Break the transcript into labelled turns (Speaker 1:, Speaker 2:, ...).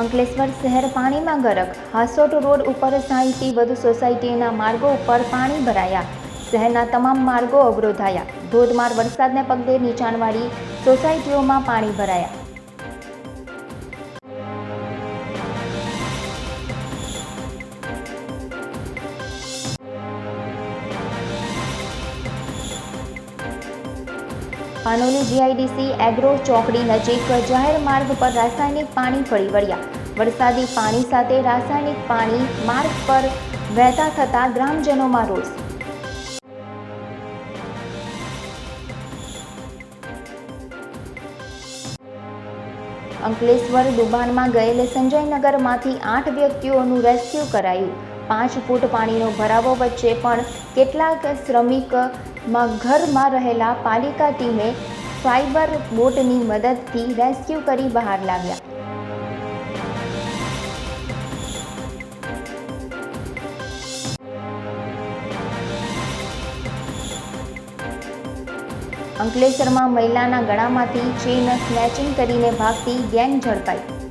Speaker 1: અંકલેશ્વર શહેર પાણીમાં ગરક. હાસોટ રોડ ઉપર સાહીઠથી વધુ સોસાયટીના માર્ગો ઉપર પાણી ભરાયા. શહેરના તમામ માર્ગો અવરોધાયા. ધોધમાર વરસાદને પગલે નીચાણવાળી સોસાયટીઓમાં પાણી ભરાયા. પાનોલી જીઆઈડીસી એગ્રો ચોકડી નજીક જાહેર માર્ગ પર રાસાયણિક પાણી ફરી વળ્યા. વરસાદી પાણી સાથે રાસાયણિક પાણી માર્ગ પર વહેતા થતા ગ્રામજનોમાં રોષ. અંકલેશ્વર દુબાણમાં ગયેલ સંજયનગરમાંથી આઠ વ્યક્તિઓનું રેસ્ક્યુ કરાયું. પાંચ ફૂટ પાણીનો ભરાવો વચ્ચે પણ કેટલાક શ્રમિકમાં ઘરમાં રહેલા પાલિકા ટીમે ફાઇબર બોટની મદદથી રેસ્ક્યુ કરી બહાર લાવ્યા. અંકલેશ્વરમાં મહિલાના ગળામાંથી ચેઇન સ્નેચિંગ કરીને ભાગતી ગેંગ ઝડપાઈ.